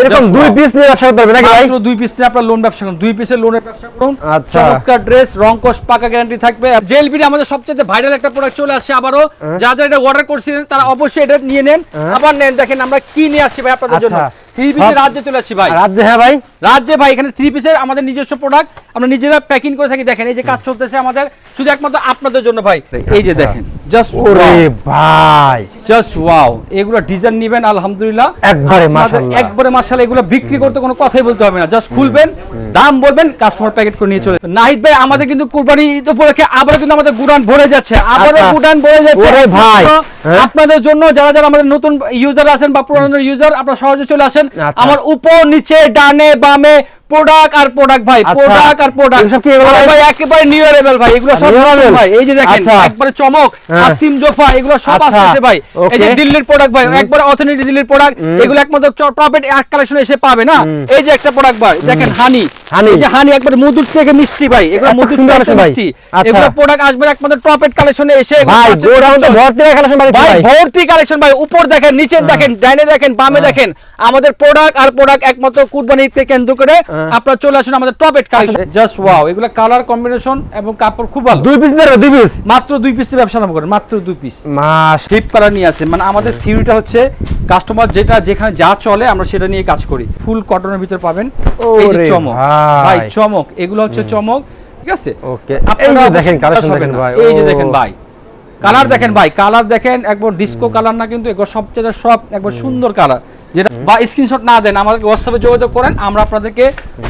এরকম দুই পিস নিয়ে ব্যবসা করতে হবে নাকি ভাই? দুই পিস নিয়ে আপনার লোন ব্যবসা করুন। দুই পিসের লোনের ব্যবসা করুন। আচ্ছা। চমৎকার ড্রেস রং কোশ পাকা গ্যারান্টি থাকবে। জেলবিডি আমাদের সবচেয়ে ভাইরাল একটা প্রোডাক্ট চলে আসছে আবারও। হ্যাঁ। যারা যারা এটা অর্ডার করছিলেন তারা অবশ্যই এটা নিয়ে নেন। আবার নেন দেখেন আমরা কি নিয়ে আসছি ভাই আপনাদের জন্য। আচ্ছা। থ্রি পিসের রাজ্যে চলে আসছি ভাই। রাজ্যে হ্যাঁ ভাই। রাজ্যে ভাই এখানে থ্রি পিসের আমাদের নিজস্ব প্রোডাক্ট আমরা নিজেরা প্যাকিং করে থাকি দেখেন এই যে কাজ চলতেছে আমাদের। শুধু একমাত্র আপনাদের জন্য ভাই এই যে আচ্ছা। দেখেন। জাস্ট ওরে ভাই। জাস্ট ওয়াও এগুলো ডিজাইন নিবেন আলহামদুলিল্লাহ। একবারে আপনাদের মাশাআল্লাহ। একবারে মাশাআল্লাহ এগুলো বিক্রি করতে কোনো কথাই বলতে হবে না। জাস্ট খুলবেন দাম বলবেন কাস্টমার প্যাকেট করে নিয়ে চলে নাহিদ ভাই আমাদের কিন্তু কুরবানি ঈদ উপলক্ষে আবার কিন্তু আমাদের গুডান ভরে যাচ্ছে। আবারও। গুডান ভরে যাচ্ছে। ওরে ভাই? আপনাদের জন্য যারা যারা আমাদের নতুন ইউজার আছেন বা পুরানো ইউজার আপনারা সহজে চলে আসেন। আচ্ছা। আমার উপর নিচে ডানে বামে প্রোডাক্ট আর প্রোডাক্ট ভাই। প্রোডাক্ট আর প্রোডাক্ট এগুলো কি এগুলো ভাই? ভাই? একেবারে নিউ লেভেল ভাই এগুলো সব নতুন ভাই। এই যে দেখেন। একবারে চমক। আসিম জোফা এগুলো সব। ভাই। এই যে দিল্লির প্রোডাক্ট ভাই একবারে অথেন্টিক দিল্লির প্রোডাক্ট এগুলো একমাত্র এক কালেকশন এসে পাবে না? এই যে একটা প্রোডাক্ট ভাই দেখেন হানি Honey। এই যে হানি একবার মধুর থেকে মিষ্টি ভাই এগুলো মধুর থেকে মিষ্টি। আচ্ছা। এগুলো প্রোডাক্ট আসবে একমাত্র টপের কালেকশনে এসে ভাই গোডাউন তো ভর্তি কালেকশন ভাই ভর্তি কালেকশন ভাই উপর দেখেন নিচে দেখেন ডাইনে দেখেন বামে দেখেন। আমাদের প্রোডাক্ট আর প্রোডাক্ট একমাত্র কুরবানি কেন্দ্র করে আপনারা চলে আসুন আমাদের top eight collection just wow এগুলো কালার কম্বিনেশন এবং কাপড় খুব ভালো। দুই পিস দেবে দুই পিস মাত্র দুই পিস ব্যবসা নাম করেন মাত্র দুই পিস মাস ফ্লিপ করা নিয়ে আসে মানে আমাদের থিওরিটা হচ্ছে কাস্টমার যেটা যেখানে যা চলে আমরা সেটা নিয়ে কাজ করি। ফুল কটনের ভিতর পাবেন এই যে চমক। ভাই। চমক এগুলো হচ্ছে চমক ঠিক আছে? ওকে। আপনারা দেখেন কালেকশন দেখেন ভাই এই যে দেখেন ভাই কালার দেখেন ভাই কালার দেখেন একবার ডিস্কো কালার না কিন্তু এগুলো সবচেয়ে সব একবার সুন্দর কালার যেটা বা স্ক্রিনশট না দেন আমাদেরকে হোয়াটসঅ্যাপে যোগাযোগ করেন আমরা আপনাদেরকে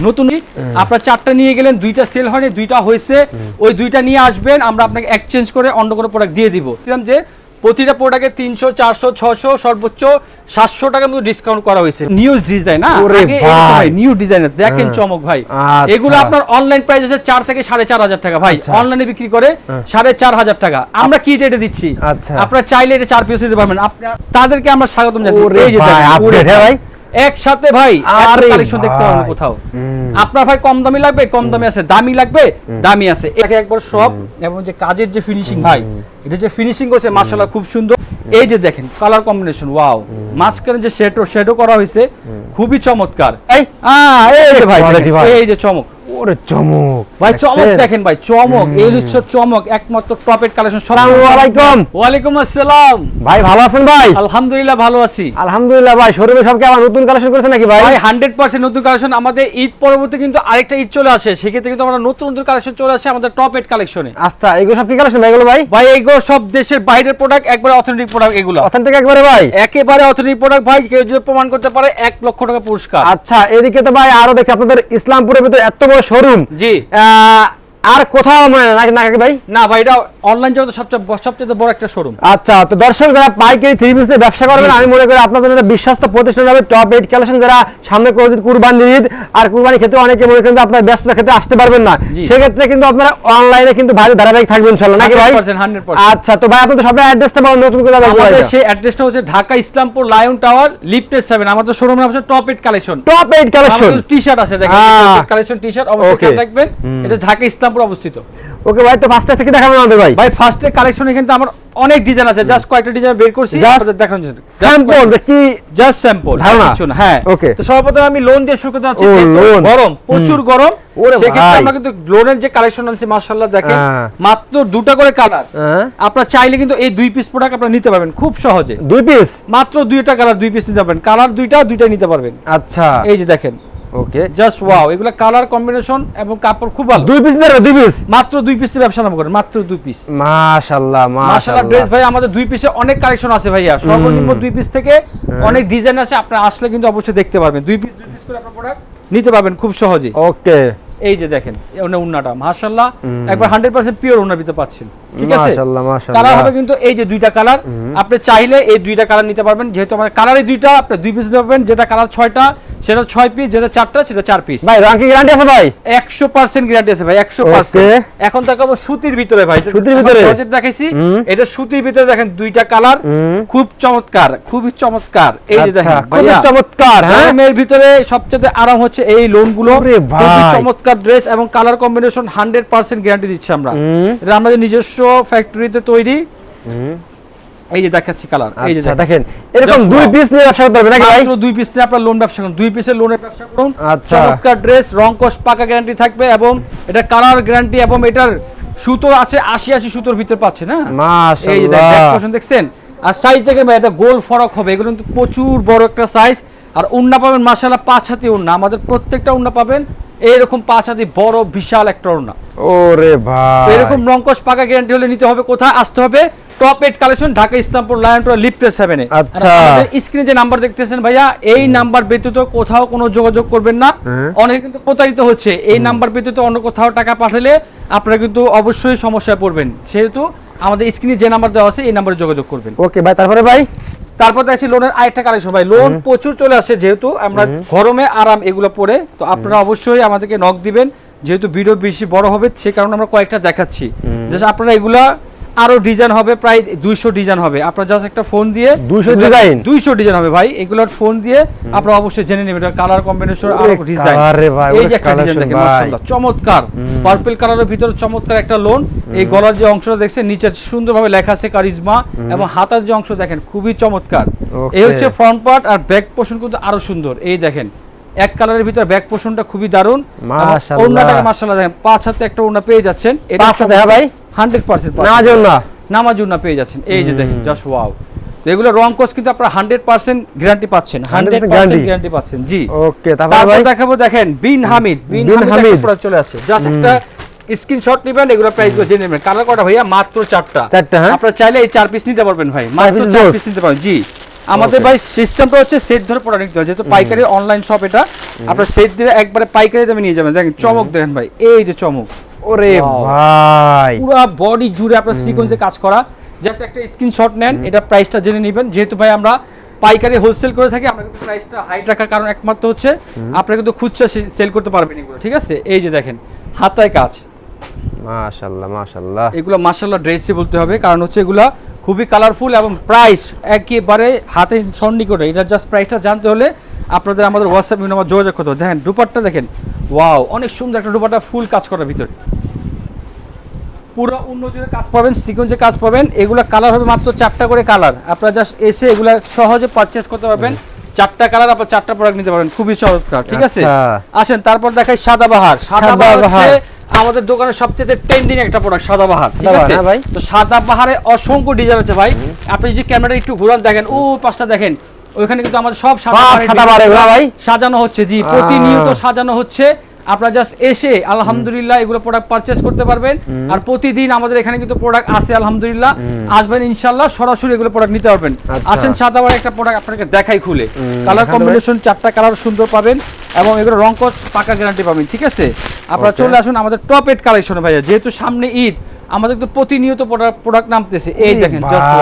নতুনই আপনার চারটা নিয়ে গেলেন দুইটা সেল হয়নি দুইটা হয়েছে ওই দুইটা নিয়ে আসবেন আমরা আপনাকে এক্সচেঞ্জ করে অন্য কোনো প্রোডাক্ট দিয়ে দিব। যে প্রতিটা প্রোডাক্টে তিনশো চারশো ছশো সর্বোচ্চ সাতশো টাকার মতো ডিসকাউন্ট করা হয়েছে। নিউজ ডিজাইন না? নিউ ডিজাইনের দেখেন চমক ভাই। আচ্ছা। এগুলো আপনার অনলাইন প্রাইস হচ্ছে চার থেকে সাড়ে চার হাজার টাকা ভাই। আচ্ছা। অনলাইনে বিক্রি করে সাড়ে চার হাজার টাকা। আমরা কি রেটে দিচ্ছি? আপনার আপনারা চাইলে এটা চার পিস দিতে পারবেন। আপনার তাদেরকে আমরা স্বাগতম জানাচ্ছি একসাথে ভাই কালেকশন দেখতে পারবেন কোথাও। আপনার ভাই কম দামি লাগবে কম দামি আছে দামি লাগবে দামি আছে। একে একবার সব এবং যে কাজের যে ফিনিশিং ভাই এটা যে ফিনিশিং করছে মাশাআল্লাহ খুব সুন্দর। এই যে দেখেন কালার কম্বিনেশন ওয়াও মাঝখানে যে শেডো শেডো করা হয়েছে খুবই চমৎকার। এই যে ভাই। এই যে চমক। ওরে চমক। ভাই চমক দেখেন ভাই চমক। এই হচ্ছে চমক একমাত্র টপের কালেকশন। আসসালামু আলাইকুম। ওয়ালাইকুম আসসালাম। ভাই ভালো আছেন ভাই? আলহামদুলিল্লাহ ভালো আছি। আলহামদুলিল্লাহ ভাই শোরুমে সব কি আবার নতুন কালেকশন করেছে নাকি ভাই? ভাই হান্ড্রেড পার্সেন্ট নতুন কালেকশন। আমাদের ঈদ পরবর্তী কিন্তু আরেকটা ঈদ চলে আসে। সেক্ষেত্রে কিন্তু আমরা নতুন নতুন কালেকশন চলে আসে আমাদের টপ এড কালেকশনে। আচ্ছা এগুলো সব কি কালেকশন ভাই এগুলো ভাই? ভাই এগুলো সব দেশের বাইরের প্রোডাক্ট একবারে অথেন্টিক প্রোডাক্ট এগুলো। অথেন্টিক একবারে ভাই? একেবারে অথেন্টিক প্রোডাক্ট ভাই কেউ যদি প্রমাণ করতে পারে এক লক্ষ টাকা পুরস্কার। আচ্ছা এদিকে তো ভাই আরও দেখছি আপনাদের ইসলামপুরের ভিতরে এত বড় শোরুম। জি। আর কোথাও মানে নাকি নাকি ভাই? না ভাই এটা অনলাইন জগতে সবচেয়ে সবচেয়ে বড় একটা শোরুম আচ্ছা তো দর্শক যারা পাইকারি থ্রি পিস ব্যবসা করবেন আমি মনে করি আপনার জন্য একটা বিশ্বস্ত প্রতিষ্ঠান হবে টপ এইট কালেকশন যারা সামনে করছে কুরবানি ঈদ আর কুরবানি ক্ষেত্রে অনেকে মনে করেন যে আপনার ব্যস্ততার ক্ষেত্রে আসতে পারবেন না। সেক্ষেত্রে কিন্তু আপনারা অনলাইনে কিন্তু ভাই ধারাবাহিক থাকবেন ইনশাল্লাহ নাকি ভাই? 100%, 100% আচ্ছা তো ভাই আপনাদের সবাই অ্যাড্রেসটা বলুন নতুন করে আমাদের সেই অ্যাড্রেসটা হচ্ছে Dhaka Islampur lion tower lifted seven আমাদের শোরুমের নাম হচ্ছে top eight collection top eight collection T shirt আছে দেখেন কালেকশন টি শার্ট অবশ্যই রাখবেন। এটা ঢাকা ইসলামপুর অবস্থিত। ওকে ভাই তো ফার্স্ট আছে কি দেখাবেন আমাদের ভাই? ভাই ফার্স্টে কালেকশনে কিন্তু আমার অনেক ডিজাইন আছে। জাস্ট কয়েকটা ডিজাইন বের করছি আপনাদের দেখান স্যাম্পল কি জাস্ট স্যাম্পল ধারণা? কিছু না হ্যাঁ। Okay. তো সর্বপ্রথম আমি লোন দিয়ে শুরু করতে যাচ্ছি গরম প্রচুর গরম। সেক্ষেত্রে আমরা কিন্তু লোনের যে কালেকশন আছে মাশাআল্লাহ দেখেন হ্যাঁ। মাত্র দুটো করে কালার হ্যাঁ। আপনারা চাইলে কিন্তু এই দুই পিস প্রোডাক্ট আপনারা নিতে পারবেন খুব সহজে। দুই পিস মাত্র দুইটা কালার দুই পিস নিতে পারবেন। কালার দুইটা দুইটাই নিতে পারবেন। আচ্ছা। এই যে দেখেন ওকে জাস্ট ওয়াও এগুলা কালার কম্বিনেশন এবং কাপড় খুব ভালো। দুই পিস দেবে দুই পিস মাত্র দুই পিস ব্যবসা নাম করেন মাত্র দুই পিস মাশাআল্লাহ মাশাআল্লাহ। ড্রেস ভাই আমাদের দুই পিসে অনেক কালেকশন আছে ভাইয়া। সর্বনিম্ন দুই পিস থেকে অনেক ডিজাইন আছে আপনি আসলে কিন্তু অবশ্যই দেখতে পারবেন। দুই পিস দুই পিস করে আপনার প্রোডাক্ট নিতে পারবেন খুব সহজে ওকে এই যে দেখেন ওনার উন্নাটা মাশাআল্লাহ। একবার 100% পিওর উন্নার ভিতরে পাচ্ছেন ঠিক আছে? মাশাআল্লাহ, মাশাআল্লাহ। কালার হবে কিন্তু এই যে দুইটা কালার আপনি চাইলে এই দুইটা কালার নিতে পারবেন যেহেতু আমাদের কালারে দুইটা আপনি দুই পিস নিতে পারবেন যেটা কালার ছয়টা সেটা ছয় পিস যেটা চারটা সেটা চার পিস ভাই রং কি গ্যারান্টি আছে ভাই? একশো পার্সেন্ট গ্যারান্টি আছে ভাই একশো Okay. পার্সেন্ট এখন দেখাবো সুতির ভিতরে ভাই সুতির ভিতরে? দেখাইছি। এটা সুতির ভিতরে দেখেন দুইটা কালার খুব চমৎকার খুবই চমৎকার। এই যে আচ্ছা দেখেন খুবই চমৎকার হ্যাঁ? গরমের ভিতরে সবচেয়ে আরাম হচ্ছে এই লোনগুলো। খুবই চমৎকার ড্রেস এবং colour combination hundred percent guarantee দিচ্ছি আমরা। এটা আমাদের নিজস্ব ফ্যাক্টরিতে তৈরি এই যে দেখাচ্ছি কালার এই যে আচ্ছা দেখেন। এরকম দুই পিস নিয়ে ব্যবসা করতে নাকি ভাই? দুই পিস আপনার লোন ব্যবসা করুন। দুই পিসের লোনের ব্যবসা করুন। আচ্ছা। চমৎকার ড্রেস রং কোষ পাকা গ্যারান্টি থাকবে এবং এটা কালার গ্যারান্টি এবং এটার সুতো আছে আশি আশি সুতোর ভিতর পাচ্ছে না? এই যে দেখেন দেখছেন? আর সাইজ দেখেন ভাই এটা গোল ফরক হবে। এগুলো কিন্তু প্রচুর বড় একটা সাইজ আর উন্না পাবেন মাশাআল্লাহ পাঁচ হাতি উন্না। আমাদের প্রত্যেকটা উন্না পাবেন। এইরকম পাঁচ হাতি বড় বিশাল একটা উন্না। ওরে ভাই। এরকম রংকশ পাকা গ্যারান্টি হলে নিতে হবে কোথায়? আসতে হবে top eight collection Dhaka Islampur lion tower লিফটে সেভেনে আচ্ছা। স্ক্রিনে যে নাম্বার দেখতেছেন ভাইয়া এই নাম্বার ব্যতীত কোথাও কোনো যোগাযোগ করবেন না। হ্যাঁ। অনেকে কিন্তু প্রতারিত হচ্ছে। এই নাম্বার ব্যতীত অন্য কোথাও টাকা পাঠালে আপনারা কিন্তু অবশ্যই সমস্যায় পড়বেন। সেহেতু আমাদের স্ক্রিনে যে নাম্বার দেওয়া আছে এই নাম্বারে যোগাযোগ করবেন। ওকে ভাই তারপরে ভাই? তারপর দেখছি লোনের আরেকটা কালেকশন ভাই লোন প্রচুর চলে আসে যেহেতু আমরা গরমে আরাম এগুলো পরে তো আপনারা অবশ্যই আমাদেরকে নক দিবেন। যেহেতু ভিডিও বেশি বড় হবে সে কারণে আমরা কয়েকটা দেখাচ্ছি। জাস্ট আপনারা এগুলা আরও ডিজাইন হবে প্রায় দুইশো ডিজাইন হবে। আপনারা জাস্ট একটা ফোন দিয়ে 200 ডিজাইন? দুইশো ডিজাইন হবে ভাই। এগুলোর ফোন দিয়ে আপনারা অবশ্যই জেনে নেবেন কালার কম্বিনেশন আরও ডিজাইন এই যে একটা ডিজাইন দেখেন মাশাআল্লাহ চমৎকার। পার্পল কালারের ভিতরে চমৎকার একটা লোন এই গলার যে অংশটা দেখছেন নিচে সুন্দরভাবে লেখা আছে কারিজমা এবং হাতার যে অংশ দেখেন খুবই চমৎকার। এই হচ্ছে ফ্রন্ট পার্ট আর ব্যাক পোর্শন কিন্তু আরও সুন্দর। এই দেখেন এক কালারের ভিতরে ব্যাক পোর্শনটা খুবই দারুণ মাশাআল্লাহ। মাশাআল্লাহ দেখেন পাঁচ হাতে একটা ওন্না পেয়ে যাচ্ছেন। পাঁচ হাতে, হ্যাঁ ভাই? 100% না জন্য নামাজ ওন্না পেয়ে যাচ্ছেন। এই যে দেখেন জাস্ট ওয়াও তো এগুলো রং কোর্স কিন্তু আপনারা 100% গ্যারান্টি পাচ্ছেন। 100% 100% গ্যারান্টি পাচ্ছেন জি। ওকে তারপরে দেখাবো দেখেন বিন হামিদ বিন হামিদ product চলে আসে জাস্ট একটা স্ক্রিনশট নেবেন এগুলো প্রাইসগুলো জেনে নেবেন। কালার কটা ভাইয়া? মাত্র চারটা। চারটা, হ্যাঁ? আপনারা চাইলে এই চার পিস নিতে পারবেন ভাই। মাত্র চার পিস নিতে পারবেন জি। আমাদের. ভাই সিস্টেমটা হচ্ছে সেট ধরে প্রোডাক্ট নিতে হয় যেহেতু পাইকারি অনলাইন শপ এটা আপনারা সেট দিয়ে একবারে পাইকারি দামে নিয়ে যাবেন। দেখেন চমক দেখেন ভাই এই যে চমক। ওরে ভাই। পুরো বডি জুড়ে আপনার সিকোয়েন্সে কাজ করা। জাস্ট একটা স্ক্রিনশট নেন এটা প্রাইসটা জেনে নেবেন। যেহেতু ভাই আমরা পাইকারি হোলসেল করে থাকি আমরা কিন্তু প্রাইসটা হাইট রাখার কারণ একমাত্র হচ্ছে আপনারা কিন্তু খুচরা সেল করতে পারবেন এগুলো ঠিক আছে? এই যে দেখেন হাতায় কাজ। মাশাআল্লাহ মাশাআল্লাহ এগুলো মার্শাল্লাহ ড্রেসই বলতে হবে কারণ হচ্ছে এগুলো খুবই কালারফুল এবং প্রাইস একেবারে হাতে সন্ডি করে এটা জাস্ট প্রাইসটা জানতে হলে আপনাদের আমাদের হোয়াটসঅ্যাপ নাম্বার যোগাযোগ করতে হবে। দেখেন দুপাট্টা দেখেন। ওয়াও অনেক সুন্দর একটা দুপাট্টা ফুল কাজ করার ভিতরে। পুরো অন্য জুড়ে কাজ পাবেন সিকোয়েন্সে কাজ পাবেন। এগুলো কালার হবে মাত্র চারটা করে কালার আপনারা জাস্ট এসে এগুলো সহজে পারচেস করতে পারবেন। চারটা কালার আপনার চারটা প্রোডাক্ট নিতে পারবেন। খুবই চমৎকার ঠিক আছে? আচ্ছা। আসেন তারপর দেখাই সাদা বাহার। সাদাবাহার। হচ্ছে আমাদের দোকানের সবচেয়ে ট্রেন্ডিং একটা প্রোডাক্ট সাদাবাহার ঠিক আছে? ভাই। তো সাদাবাহারে অসংখ্য ডিজাইন আছে ভাই। আপনি যদি ক্যামেরাটা একটু ঘুরান দেখেন ও পাঁচটা দেখেন ওইখানে কিন্তু আমাদের সব সাদাবাহার ভাই? সাজানো হচ্ছে জি প্রতিনিয়ত সাজানো হচ্ছে। আপনারা জাস্ট এসে আলহামদুলিল্লাহ এগুলো প্রোডাক্ট পারচেস করতে পারবেন। আর প্রতিদিন আমাদের এখানে কিন্তু প্রোডাক্ট আছে আলহামদুলিল্লাহ। আসবেন ইনশাল্লাহ সরাসরি এগুলো প্রোডাক্ট নিতে পারবেন। আচ্ছা। আছেন সাদাবার একটা প্রোডাক্ট আপনাকে দেখাই খুলে। কালার কম্বিনেশন চারটা কালার সুন্দর পাবেন। এবং এগুলো রং কস পাকা গ্যারান্টি পাবেন ঠিক আছে? আপনারা চলে আসুন আমাদের টপ এড কালেকশন ভাইয়া যেহেতু সামনে ঈদ আমাদের তো প্রতিনিয়ত প্রোডাক্ট নামতেছে। এই দেখেন জাস্ট।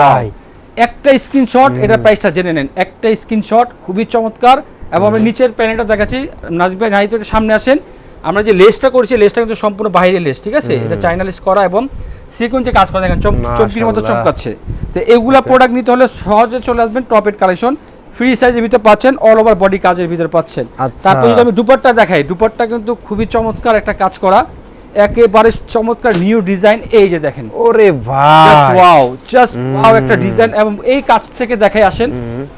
একটা স্ক্রিনশট এটা প্রাইসটা জেনে নেন। একটা স্ক্রিনশট খুবই চমৎকার। এবং আমি নিচের প্যানেলটা দেখাচ্ছি। নাজিব ভাই নাহিদ সামনে আসেন। আমরা যে লেসটা করছি লেসটা কিন্তু সম্পূর্ণ বাইরের লেস ঠিক আছে? এটা চাইনা লেস করা এবং সিকোয়েন্সে কাজ করা। দেখেন চম- চমকির মতো। চমকাচ্ছে। তো এগুলা প্রোডাক্ট নিতে হলে সহজে চলে আসবেন টপ এড কালেকশন ফ্রি সাইজের ভিতরে পাচ্ছেন অল ওভার বডি কাজের ভিতরে পাচ্ছেন। আচ্ছা। তারপর যদি আমি দুপাট্টা দেখাই দুপাট্টা কিন্তু খুবই চমৎকার একটা কাজ করা। একেবারে চমৎকার নিউ ডিজাইন এই যে দেখেন। ওরে জাস্ট ভাই। ওয়াও জাস্ট ওয়াও একটা ডিজাইন এবং এই কাজ থেকে দেখাই আসেন।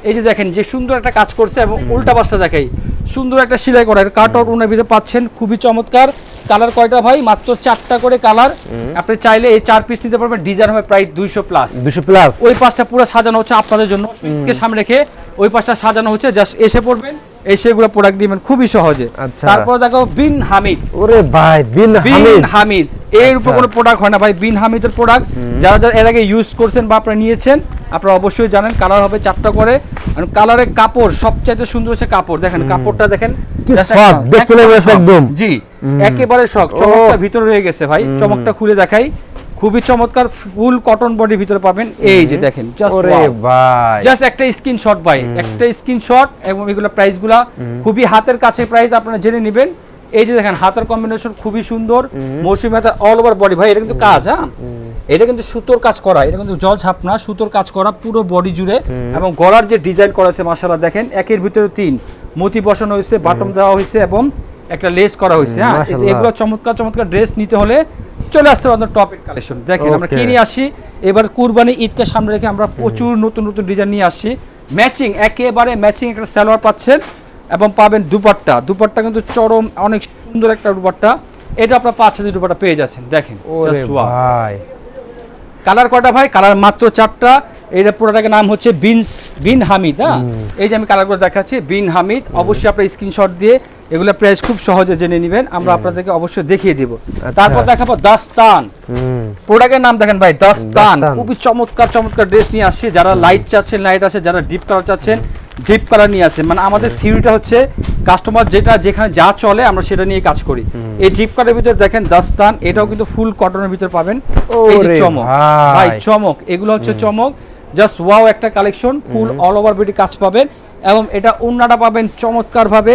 এই যে দেখেন যে সুন্দর একটা কাজ করছে এবং উল্টা পাশটা দেখাই। সুন্দর একটা সেলাই করা। কাট আউট ওনার ভিতরে পাচ্ছেন খুবই চমৎকার। কালার কয়টা ভাই? মাত্র চারটা করে কালার আপনি চাইলে এই চার পিস নিতে পারবেন ডিজাইন হবে প্রায় দুইশো প্লাস 200 প্লাস ওই পাঁচটা পুরো সাজানো হচ্ছে আপনাদের জন্য। সামনে রেখে ওই পাঁচটা সাজানো হচ্ছে জাস্ট এসে পড়বেন। প্রোডাক্ট দিবেন খুবই সহজে। আচ্ছা। তারপর দেখো বিন হামিদ। ওরে ভাই বিন হামিদ। হামিদ। এর উপর আচ্ছা। কোনো প্রোডাক্ট হয় না ভাই বিন হামিদের প্রোডাক্ট যারা যারা এর আগে ইউজ করছেন বা আপনারা নিয়েছেন আপনারা অবশ্যই জানেন কালার হবে চারটা করে। আর কালারের কাপড় সবচাইতে সুন্দর হচ্ছে কাপড়। দেখেন কাপড়টা দেখেন। একদম। জি একেবারে শখ। চমকটা ভিতরে রয়ে গেছে ভাই। চমকটা খুলে দেখাই। খুবই চমৎকার ফুল কটন বডি ভিতরে পাবেন। এই যে দেখেন জাস্ট একটা স্ক্রিনশট ভাই। একটা স্ক্রিনশট এবং এগুলো প্রাইসগুলা খুবই হাতের কাছে প্রাইস আপনারা জেনে নেবেন। এই যে দেখেন হাতের কম্বিনেশন খুবই সুন্দর মৌসুমি হাতের অল ওভার বডি ভাই এটা কিন্তু কাজ হ্যাঁ? এটা কিন্তু সুতোর কাজ করা এটা কিন্তু জল ছাপ না সুতোর কাজ করা পুরো বডি জুড়ে। এবং গলার যে ডিজাইন করা আছে মাশাআল্লাহ দেখেন একের ভিতরে তিন। মতি বসানো হয়েছে বাটম দেওয়া হয়েছে এবং একটা লেস করা হয়েছে হ্যাঁ? এগুলো চমৎকার চমৎকার ড্রেস নিতে হলে চলে আসতে আমাদের টপ এড কালেকশন দেখেন আমরা Okay. কি নিয়ে আসি? এবার কুরবানি ঈদকে সামনে রেখে আমরা প্রচুর নতুন নতুন ডিজাইন নিয়ে আসি। ম্যাচিং একেবারে ম্যাচিং একটা সালোয়ার পাচ্ছেন এবং পাবেন দুপাট্টা। দুপাট্টা কিন্তু চরম অনেক সুন্দর একটা দুপাট্টা। এটা আপনার পাঁচ হাজার দুপাট্টা পেয়ে যাচ্ছেন। দেখেন ভাই। কালার কটা ভাই? কালার মাত্র চারটা। এইটা পুরোটাকে নাম হচ্ছে বিনস বিন হামিদ হ্যাঁ? এই যে আমি কালারগুলো দেখাচ্ছি বিন হামিদ। অবশ্যই আপনার স্ক্রিনশট দিয়ে এগুলো প্রাইস খুব সহজে জেনে নেবেন আমরা আপনাদেরকে অবশ্যই দেখিয়ে দিব। তারপর দেখাবো দাস্তান। প্রোডাক্টের নাম দেখেন ভাই দাস্তান। খুবই চমৎকার চমৎকার ড্রেস নিয়ে আসছে। যারা লাইট চাচ্ছেন লাইট আছে যারা ডিপ কালার চাচ্ছেন ডিপ কালার নিয়ে আসেন মানে আমাদের থিওরিটা হচ্ছে কাস্টমার যেটা যেখানে যা চলে আমরা সেটা নিয়ে কাজ করি। এই ডিপ কালারের ভিতরে দেখেন দাস্তান এটাও কিন্তু ফুল কটনের ভিতর পাবেন। এই যে চমক। ভাই। ভাই চমক। এগুলো হচ্ছে চমক। জাস্ট ওয়াও একটা collection full all over body কাজ পাবেন। এবং এটা ওন্নাটা পাবেন চমৎকার ভাবে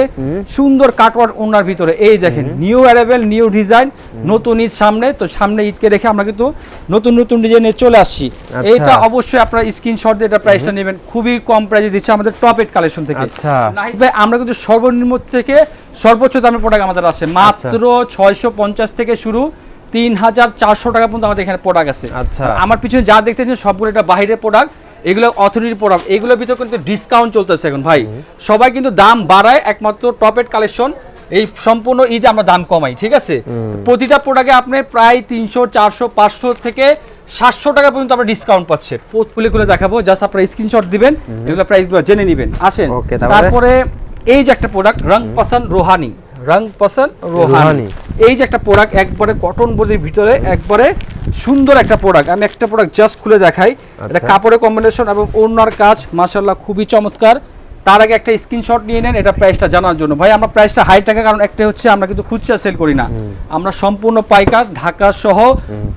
সুন্দর কাটওয়ার্ক ওন্নার ভিতরে। এই দেখেন নিউ অ্যারাইভেল নিউ ডিজাইন নতুন ঈদ সামনে। তো সামনে ঈদকে রেখে আমরা কিন্তু নতুন নতুন ডিজাইনে চলে আসছি। আচ্ছা। এইটা অবশ্যই আপনারা স্ক্রিনশট দিয়ে এটা প্রাইসটা নেবেন। খুবই কম প্রাইসে দিচ্ছে আমাদের টপ এড কালেকশন থেকে। আচ্ছা। ভাই আমরা কিন্তু সর্বনিম্ন থেকে সর্বোচ্চ দামের প্রোডাক্ট আমাদের আছে। মাত্র ছয়শো পঞ্চাশ থেকে শুরু তিন হাজার চারশো টাকা পর্যন্ত আমাদের এখানে প্রোডাক্ট আছে। আচ্ছা। আমার পিছনে যা দেখতেছেন সবগুলো এটা বাইরের প্রোডাক্ট এগুলো অথরিটির প্রোডাক্ট এগুলোর ভিতরে কিন্তু ডিসকাউন্ট চলতেছে এখন ভাই। সবাই কিন্তু দাম বাড়ায় একমাত্র টপ এড কালেকশন এই সম্পূর্ণ ঈদে আমরা দাম কমাই ঠিক আছে? প্রতিটা প্রোডাক্টে আপনি প্রায় তিনশো চারশো পাঁচশো থেকে সাতশো টাকা পর্যন্ত আমরা ডিসকাউন্ট পাচ্ছেন পোর্টফোলিও করে দেখাবো জাস্ট আপনারা স্ক্রিনশট দিবেন এগুলো প্রাইসগুলো জেনে নেবেন। আসেন। তারপরে? এই যে একটা প্রোডাক্ট রং পসন্দ রোহানি রং পসন রোহানি। এই যে একটা প্রোডাক্ট একবারে কটন বডির ভিতরে একবারে সুন্দর একটা প্রোডাক্ট আমি একটা প্রোডাক্ট জাস্ট খুলে দেখাই এটা আচ্ছা। কাপড়ের কম্বিনেশন এবং ওনার কাজ মাশাল্লাহ খুবই চমৎকার তার আগে একটা স্ক্রিনশট নিয়ে নেন এটা প্রাইসটা জানার জন্য। ভাই আমরা প্রাইসটা হাই টাকা কারণ একটা হচ্ছে আমরা কিন্তু খুচরা সেল করি না। আমরা সম্পূর্ণ পাইকার ঢাকা সহ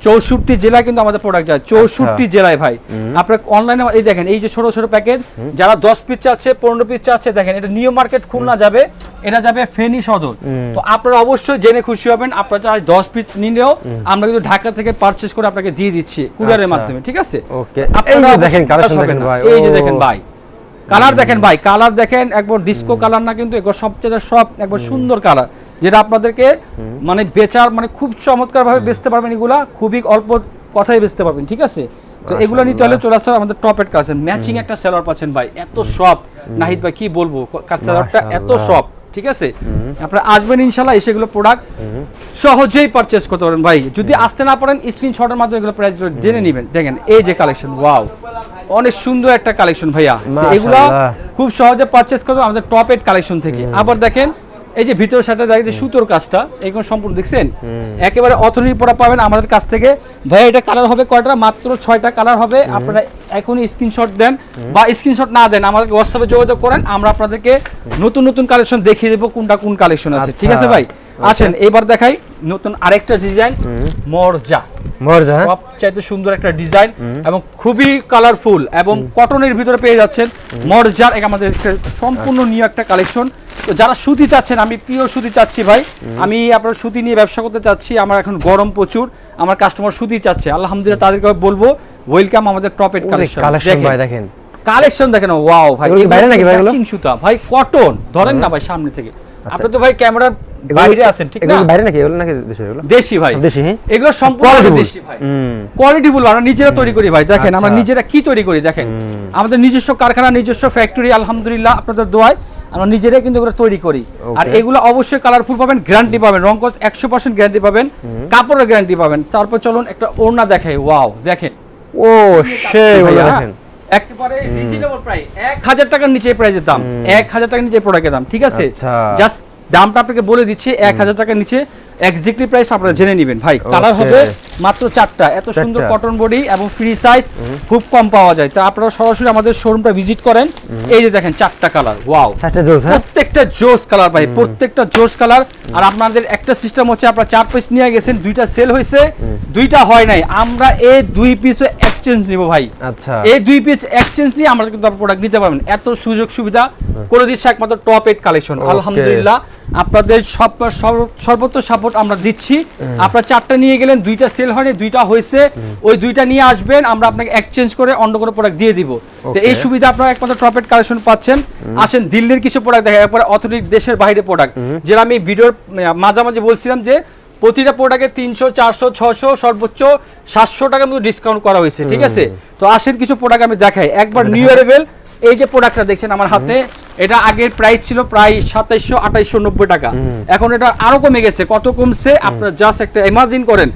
চৌষট্টি জেলায় কিন্তু আমাদের প্রোডাক্ট যায়। চৌষট্টি আচ্ছা। জেলায় ভাই। আপনার অনলাইনে এই দেখেন এই যে ছোট ছোট প্যাকেট যারা দশ পিস চাচ্ছে পনেরো পিস চাচ্ছে দেখেন এটা নিউ মার্কেট খুলনা যাবে এটা যাবে ফেনী সদর। তো আপনারা অবশ্যই জেনে খুশি হবেন আপনারা যারা দশ পিস নিলেও আমরা কিন্তু ঢাকা থেকে পারচেস করে আপনাকে দিয়ে দিচ্ছি কুরিয়ারের আচ্ছা। মাধ্যমে ঠিক আছে? Okay. আপনারা দেখেন, এই যে দেখেন ভাই কালার দেখেন ভাই কালার দেখেন একবার ডিস্কো কালার না কিন্তু একবার সবচেয়ে সব একবার সুন্দর কালার যেটা আপনাদেরকে মানে বেচার মানে খুব চমৎকার ভাবে বেচতে পারবেন এগুলা খুবই অল্প কথাই বেচতে পারবেন ঠিক আছে? তো এগুলো নিতে হলে চলে আসতে হবে আমাদের টপ এড কাছে। ম্যাচিং একটা সেলার পাচ্ছেন ভাই এত সব নাহিদ ভাই কি বলব? সেলারটা এত। সফট ঠিক আছে? আপনারা আসবেন ইনশাল্লাহ এসে এগুলো প্রোডাক্ট সহজেই পারচেস করতে পারেন ভাই যদি আসতে না পারেন স্ক্রিনশটের মাধ্যমে এগুলো প্রাইস জেনে নেবেন। দেখেন এই যে কালেকশন ওয়াও অনেক সুন্দর একটা কালেকশন ভাইয়া। এগুলো খুব সহজে পারচেস করতে আমাদের টপ এড কালেকশন থেকে। আবার দেখেন এই যে ভিতরের সাথে যে সুতোর কাজটা এগুলো সম্পূর্ণ দেখছেন? একেবারে অথরিটি পড়া পাবেন আমাদের কাছ থেকে। ভাই এটা কালার হবে কয়টা? মাত্র ছয়টা কালার হবে। আপনারা এখনই স্ক্রিনশট দেন বা স্ক্রিনশট না দেন আমাদেরকে হোয়াটসঅ্যাপে যোগাযোগ করেন। আমরা আপনাদেরকে নতুন নতুন কালেকশন দেখিয়ে দেবো কোনটা কোন কালেকশন আছে। ঠিক আছে আচ্ছা। ভাই? আসেন এবার দেখাই নতুন আরেকটা ডিজাইন মরজা। মরজা? সবচাইতে সুন্দর একটা ডিজাইন এবং খুবই কালারফুল এবং কটনের ভিতরে পেয়ে যাচ্ছেন মরজার। এক আমাদের সম্পূর্ণ নিউ একটা কালেকশন তো যারা সুতি চাচ্ছেন আমি পিওর সুতি চাচ্ছি ভাই। আমি আপনার সুতি নিয়ে ব্যবসা করতে চাচ্ছি আমার এখন গরম প্রচুর আমার কাস্টমার সুতি চাচ্ছে। আলহামদুলিল্লাহ তাদেরকে বলব ওয়েলকাম আমাদের টপ এড কালেকশন ভাই দেখেন কালেকশন দেখেন ওয়াও ভাই কি বাইরে নাকি ভাই? সুতা। ভাই কটন ধরেন না ভাই সামনে থেকে। আপনি তো ভাই ক্যামেরার বাইরে আছেন ঠিক না? বাইরে নাকি? এগুলো নাকি দেশে এগুলো? দেশি ভাই। দেশি, হ্যাঁ? এগুলো সম্পূর্ণ দেশি ভাই। কোয়ালিটি বলব আমরা নিজেরা তৈরি করি ভাই। দেখেন আমরা আচ্ছা। নিজেরা কি তৈরি করি দেখেন। আমাদের নিজস্ব কারখানা নিজস্ব ফ্যাক্টরি আলহামদুলিল্লাহ আপনাদের দোয়ায়। আমরা নিজেরাই কিন্তু এগুলো তৈরি করি। আর এগুলো অবশ্যই কালারফুল পাবেন গ্যারান্টি পাবেন রং কস একশো পার্সেন্ট গ্যারান্টি পাবেন কাপড়ের গ্যারান্টি পাবেন। তারপর চলুন একটা ওড়না দেখাই ওয়াও দেখেন। ও সেই ভাই দেখেন একেবারে রিজনেবল প্রাইস এক হাজার টাকার নিচে প্রাইসের দাম এক হাজার টাকার নিচে প্রোডাক্টের দাম ঠিক আছে? আচ্ছা। জাস্ট দামটা আপনাকে বলে দিচ্ছি এক হাজার টাকার নিচে এক্স্যাক্টলি প্রাইস আপনারা জেনে নেবেন ভাই। কালার হবে মাত্র চারটা। এত সুন্দর কটন বডি এবং ফ্রি সাইজ খুব কম পাওয়া যায়। তো আপনারা সরাসরি আমাদের শোরুমটা ভিজিট করেন। এই যে দেখেন চারটা কালার ওয়াও হ্যাঁ? প্রত্যেকটা জোস কালার ভাই। প্রত্যেকটা জোস কালার আর আপনাদের একটা সিস্টেম হচ্ছে আপনারা চার পিস নিয়ে গেছেন দুইটা সেল হয়েছে দুইটা হয় নাই। আমরা এই দুই পিস এক্সচেঞ্জ নিব ভাই। আচ্ছা। এই দুই পিস এক্সচেঞ্জ নিয়ে আমরা কিন্তু প্রোডাক্ট নিতে পারবেন। এত সুযোগ সুবিধা করে দিচ্ছে একমাত্র টপ এড কালেকশন আলহামদুলিল্লাহ। আপনাদের সব সর্ব- সর্বোচ্চ সাপোর্ট আমরা দিচ্ছি। আপনারা চারটা নিয়ে গেলেন দুইটা সেল হয়নি দুইটা হয়েছে। ওই দুইটা নিয়ে আসবেন আমরা আপনাকে এক্সচেঞ্জ করে অন্য কোনো প্রোডাক্ট দিয়ে দিব। তো এই সুবিধা আপনারা একমাত্র টপ এড কালেকশন পাচ্ছেন। আসেন দিল্লির কিছু প্রোডাক্ট দেখা এরপরে অথরিক দেশের বাইরে প্রোডাক্ট যেটা আমি ভিডিওর মাঝামাঝি বলছিলাম যে প্রতিটা প্রোডাক্টে তিনশো চারশো ছশো সর্বোচ্চ সাতশো টাকার মতো ডিসকাউন্ট করা হয়েছে ঠিক আছে? তো আসেন কিছু প্রোডাক্ট আমি দেখাই। একবার নিউ অ্যারেবেল এই যে প্রোডাক্টটা দেখছেন আমার হাতে এটা আগের প্রাইস ছিল প্রায় সাতাইশশো আঠাইশশো নব্বই টাকা। এখন এটা আরও কমে গেছে। কত কমছে? আপনার জাস্ট একটা ইমাজিন করেন।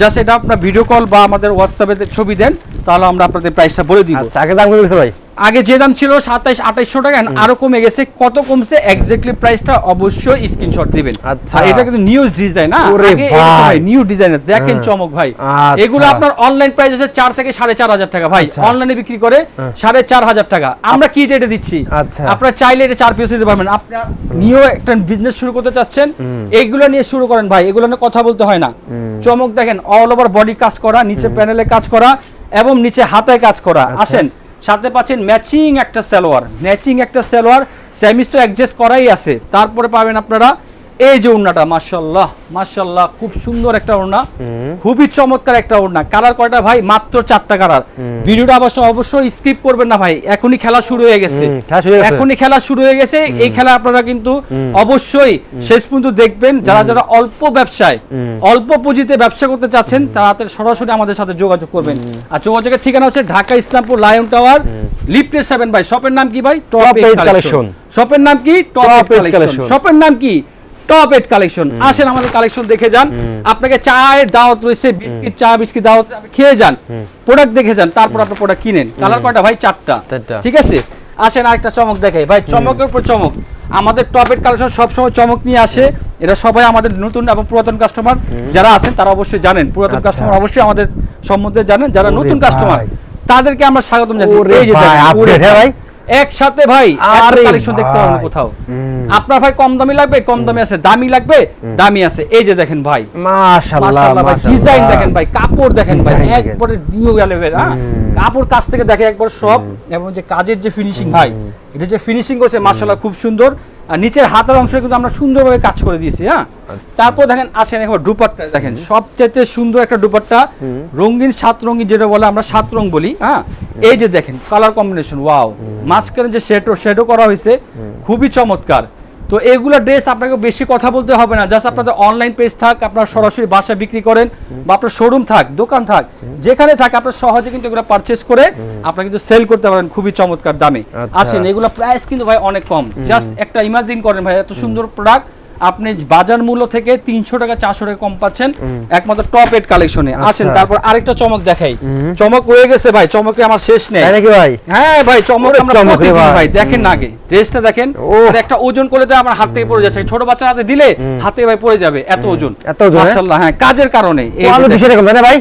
জাস্ট এটা আপনার ভিডিও কল বা আমাদের হোয়াটসঅ্যাপে ছবি দেন তাহলে আমরা আপনাদের প্রাইসটা বলে দিব। আচ্ছা আগে দাম কত গেছে ভাই। আগে যে দাম ছিল সাতাইশ আঠাইশশো টাকা আরও কমে গেছে। কত কমছে? এক্স্যাক্টলি প্রাইসটা অবশ্যই স্ক্রিনশট দিবেন। আচ্ছা। আর এটা কিন্তু নিউ ডিজাইন না। নিউ ডিজাইন দেখেন হ্যাঁ। চমক ভাই। আচ্ছা। এগুলো আপনার অনলাইন প্রাইস আছে চার থেকে সাড়ে চার হাজার টাকা। ভাই আচ্ছা। অনলাইনে বিক্রি করে সাড়ে চার হাজার টাকা। আমরা কি রেটে দিচ্ছি? আচ্ছা। আপনারা চাইলে এটা চার পিস দিতে পারবেন। আপনার নিউ একটা বিজনেস শুরু করতে চাচ্ছেন এইগুলো নিয়ে শুরু করেন ভাই। এগুলো নিয়ে কথা বলতে হয় না। চমক দেখেন অল ওভার বডি কাজ করা নিচে প্যানেলে কাজ করা এবং নিচে হাতায় কাজ করা। আচ্ছা। আসেন সাথে পাচ্ছেন ম্যাচিং একটা সালোয়ার। ম্যাচিং একটা সালোয়ার স্যামিস তো অ্যাডজাস্ট করাই আছে। তারপরে পাবেন আপনারা এই যে ওড়নাটা মাশাল্লাহ মাশাল্লাহ খুব সুন্দর একটা ওড়না খুবই চমৎকার একটা ওড়না কালার কয়টা ভাই? মাত্র চারটা কালার ভিডিওটা অবশ্য অবশ্যই স্কিপ করবেন না ভাই। এখনই খেলা শুরু হয়ে গেছে। এখনই খেলা শুরু হয়ে গেছে। এই খেলা আপনারা কিন্তু অবশ্যই শেষ পর্যন্ত দেখবেন। যারা যারা অল্প ব্যবসায় অল্প পুঁজিতে ব্যবসা করতে চাচ্ছেন তারা সরাসরি আমাদের সাথে যোগাযোগ করবেন। আর যোগাযোগের ঠিকানা হচ্ছে ঢাকা ইসলামপুর লায়ন টাওয়ার লিফটে সেভেন ভাই। শপের নাম কি ভাই? টপ কালেকশন শপের নাম কি? টপ কালেকশন শপের নাম কি? টপ এইট কালেকশন আসেন আমাদের কালেকশন দেখে যান। আপনাকে চায়ের দাওয়াত রয়েছে বিস্কিট চা বিস্কিট দাওয়াত খেয়ে যান। প্রোডাক্ট দেখে যান তারপর আপনি প্রোডাক্ট কিনেন। কালার কয়টা ভাই? চারটা। ঠিক আছে? আসেন আরেকটা চমক দেখাই। ভাই চমকের উপর চমক। আমাদের টপ এইট কালেকশন সবসময় চমক নিয়ে আসে। এটা সবাই আমাদের নতুন এবং পুরাতন কাস্টমার যারা আছেন তারা অবশ্যই জানেন। পুরাতন আচ্ছা। কাস্টমার অবশ্যই আমাদের সম্বন্ধে জানেন। যারা নতুন কাস্টমার তাদেরকে আমরা স্বাগতম জানাচ্ছি। ভাই, একসাথে ভাই আরে কালেকশন দেখতে পাবেন কোথাও। আপনার ভাই কম দামি লাগবে কম দামি আছে দামি লাগবে দামি আছে। এই যে দেখেন ভাই। মাশাআল্লাহ ভাই ডিজাইন দেখেন ভাই কাপড় দেখেন ভাই। একবারে নিউ লেভেল হ্যাঁ? কাপড় কাছ থেকে দেখে একবার সব এবং যে কাজের যে ফিনিশিং ভাই এটা যে ফিনিশিং করছে মাশাআল্লাহ খুব সুন্দর। আর নিচের হাতের অংশ কিন্তু আমরা সুন্দরভাবে কাজ করে দিয়েছি হ্যাঁ? আচ্ছা। তারপর দেখেন আসেন একবার দুপাট্টা দেখেন। সবচেয়ে সুন্দর একটা দুপাট্টা রঙিন সাত রঙিন যেটা বলে আমরা সাত রং বলি হ্যাঁ? এই যে দেখেন কালার কম্বিনেশন ওয়াও মাঝখানে যে শেডো শেডো করা হয়েছে খুবই চমৎকার। তো এগুলো ড্রেস আপনাকে বেশি কথা বলতে হবে না। জাস্ট আপনাদের অনলাইন পেজ থাক আপনার সরাসরি বাসা বিক্রি করেন বা আপনার শোরুম থাক দোকান থাক যেখানে থাক আপনার সহজে কিন্তু এগুলো পারচেস করে আপনারা কিন্তু সেল করতে পারেন খুবই চমৎকার দামে। আচ্ছা। আসেন এগুলো প্রাইস কিন্তু ভাই অনেক কম। জাস্ট একটা ইমাজিন করেন ভাই এত সুন্দর প্রোডাক্ট আপনি বাজার মূল্য থেকে তিনশো টাকা চারশো টাকা কম পাচ্ছেন। একমাত্র টপ এড কালেকশনে আসেন। তারপর আরেকটা চমক দেখাই। চমক রয়ে গেছে ভাই চমকে আমার শেষ নেই। ভাই? হ্যাঁ ভাই চমক আমরা ভাই। দেখেন না আগে। ড্রেসটা দেখেন। একটা ওজন করে দেয় আমার হাত থেকে পড়ে যাচ্ছে। ছোট বাচ্চা হাতে দিলে হাতে ভাই পড়ে যাবে এত ওজন। এত ওজন, হ্যাঁ? মাশাআল্লাহ হ্যাঁ কাজের কারণে। এই যে কোয়ালিটি দেখেন। বিষয় এরকম তাই না ভাই?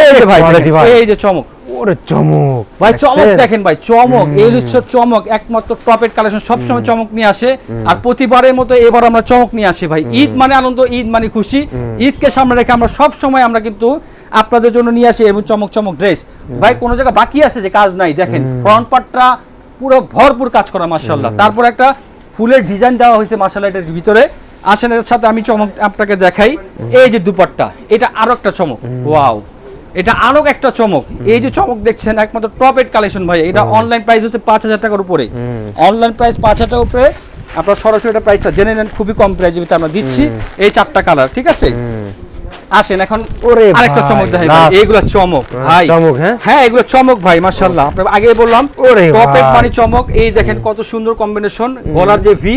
এই যে ভাই Quality দেখেন, ভাই। এই যে চমক। ওরে চমক। ভাই চমক দেখেন ভাই চমক এই হচ্ছে চমক একমাত্র টপের কালেকশন সবসময় চমক নিয়ে আসে। আর প্রতিবারের মতো এবার আমরা চমক নিয়ে আসি ভাই। ঈদ মানে আনন্দ ঈদ মানে খুশি। ঈদকে সামনে রেখে আমরা সব সময় আমরা কিন্তু আপনাদের জন্য নিয়ে আসি এবং চমক চমক ড্রেস ভাই কোনো জায়গায় বাকি আছে যে কাজ নাই? দেখেন ফ্রন্ট পার্টটা পুরো ভরপুর কাজ করা মার্শাল্লাহ তারপর একটা ফুলের ডিজাইন দেওয়া হয়েছে মার্শাল্লাহ এটার ভিতরে। আসেন এর সাথে আমি চমক আপনাকে দেখাই। এই যে দুপাট্টা এটা আরও একটা চমক। ওয়াও এটা আরও একটা চমক। এই যে চমক দেখছেন একমাত্র টপ এড কালেকশন ভাই এটা অনলাইন প্রাইস হচ্ছে পাঁচ হাজার টাকার উপরে। অনলাইন প্রাইস পাঁচ হাজার টাকার উপরে আপনার সরাসরি এটা প্রাইসটা জেনে নেন খুবই কম প্রাইসে আমরা দিচ্ছি। এই চারটা কালার ঠিক আছে? আসেন এখন ওরে আরেকটা চমক দেখাই ভাই এইগুলো চমক ভাই। চমক, হ্যাঁ? হ্যাঁ এগুলো চমক ভাই মাশাআল্লাহ। আপনি আগে বললাম ওরে টপ ভাই। মানে চমক এই দেখেন কত সুন্দর কম্বিনেশন গলার যে ভি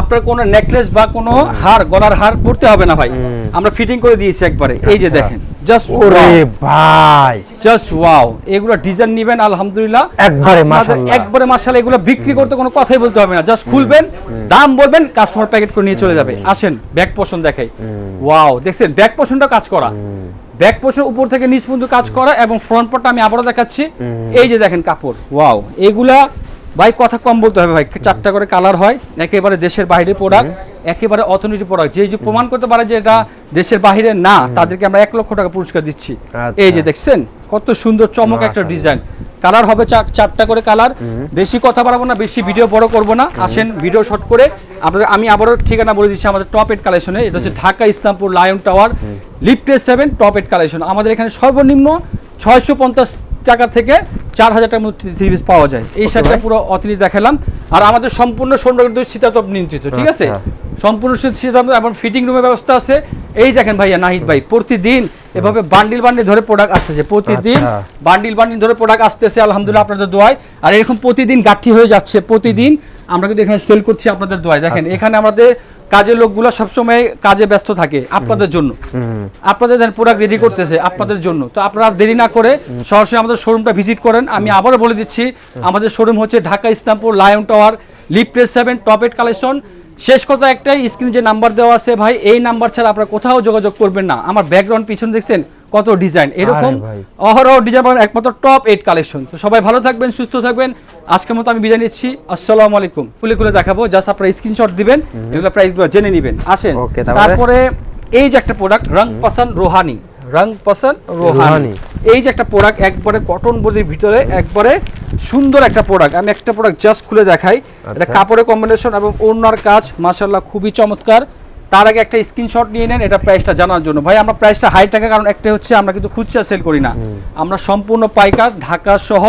আপনার কোনো নেকলেস বা কোনো হার গলার হার পড়তে হবে না ভাই। আমরা ফিটিং করে দিয়েছি একবারে। এই যে আচ্ছা। দেখেন। জাস্ট ওরে ভাই। জাস্ট ওয়াও এগুলো ডিজাইন নেবেন আলহামদুলিল্লাহ। একবারে মাশাআল্লাহ। একবারে মাশাআল্লাহ এগুলো বিক্রি করতে কোনো কথাই বলতে হবে না। জাস্ট খুলবেন দাম বলবেন কাস্টমার প্যাকেট করে নিয়ে চলে যাবে। আসেন ব্যাক পোষণ দেখাই। ওয়াও দেখছেন ব্যাক পোষণটা কাজ করা। ব্যাক পোষণ উপর থেকে নিচ পর্যন্ত কাজ করা এবং ফ্রন্ট পার্টটা আমি আবারও দেখাচ্ছি। এই যে দেখেন কাপড়। ওয়াও এগুলা ভাই কথা কম বলতে হবে ভাই। চারটা করে কালার হয় একেবারে দেশের বাইরে প্রোডাক্ট একেবারে অর্থনীতি প্রোডাক্ট যে যে প্রমাণ করতে পারে যে এটা দেশের বাইরে না তাদেরকে আমরা এক লক্ষ টাকা পুরস্কার দিচ্ছি। আচ্ছা। এই যে দেখছেন কত সুন্দর চমক একটা ডিজাইন কালার হবে চার- চারটা করে কালার বেশি কথা বাড়াবো না বেশি ভিডিও বড় করব না। আসেন ভিডিও শট করে আপনাদের আমি আবারও ঠিকানা বলে দিচ্ছি আমাদের টপ এড কালেকশনে এটা হচ্ছে ঢাকা ইসলামপুর লায়ন টাওয়ার লিফটে সেভেন টপ এড কালেকশন আমাদের এখানে সর্বনিম্ন ছয়শো পঞ্চাশ টাকা থেকে চার হাজার টাকার মধ্যে থ্রি পিস পাওয়া যায়। এই শার্টটা পুরো অতিনি দেখালাম। আর আমাদের সম্পূর্ণ সৌন্দর্য কিন্তু শীতাতপ নিয়ন্ত্রিত ঠিক আছে? আচ্ছা। সম্পূর্ণ শীত- শীতাতপ এবং ফিটিং রুমের ব্যবস্থা আছে। এই দেখেন ভাইয়া নাহিদ ভাই প্রতিদিন এভাবে বান্ডিল বান্ডিল ধরে প্রোডাক্ট আসতেছে প্রতিদিন আচ্ছা। বান্ডিল বান্ডিল ধরে প্রোডাক্ট আসতেছে আলহামদুলিল্লাহ আপনাদের দোয়ায়। আর এরকম প্রতিদিন গাঠি হয়ে যাচ্ছে প্রতিদিন। আমরা কিন্তু এখানে সেল করছি আপনাদের দোয়ায়। দেখেন আচ্ছা। এখানে আমাদের কাজের লোকগুলো সবসময় কাজে ব্যস্ত থাকে আপনাদের জন্য। আপনাদের দেন প্রোডাক্ট রেডি করতেছে আপনাদের জন্য। তো আপনারা দেরি না করে সরাসরি আমাদের শোরুমটা ভিজিট করেন। আমি আবারও বলে দিচ্ছি আমাদের শোরুম হচ্ছে ঢাকা ইসলামপুর লায়ন টাওয়ার লিপ্রেস সেভেন টপেট কালেকশন শেষ কথা একটাই স্ক্রিনে যে নাম্বার দেওয়া আছে ভাই এই নাম্বার ছাড়া আপনারা কোথাও যোগাযোগ করবেন না। আমার ব্যাকগ্রাউন্ড পিছনে দেখছেন কত ডিজাইন এরকম অহরহ ডিজাইন পাবেন একমাত্র টপ এইট কালেকশন তো সবাই ভালো থাকবেন সুস্থ থাকবেন। আজকের মতো আমি বিদায় নিচ্ছি। আসসালামু আলাইকুম। খুলে খুলে দেখাবো জাস্ট আপনারা স্ক্রিনশট দিবেন এগুলো প্রাইসগুলো জেনে নেবেন। আসেন। তারপরে? তারপরে এই যে একটা প্রোডাক্ট রং পসন রোহানি রং পসন রোহানি। এই যে একটা প্রোডাক্ট একবারে কটন বডির ভিতরে একবারে সুন্দর একটা প্রোডাক্ট আমি একটা প্রোডাক্ট জাস্ট খুলে দেখাই এটা আচ্ছা। কাপড়ের কম্বিনেশন এবং ওনার কাজ মাসাল্লাহ খুবই চমৎকার তার আগে একটা স্ক্রিনশট নিয়ে নেন এটা প্রাইসটা জানার জন্য। ভাই আমরা প্রাইসটা হাই টাকা কারণ একটা হচ্ছে আমরা কিন্তু খুচরা সেল করি না। আমরা সম্পূর্ণ পাইকার ঢাকা সহ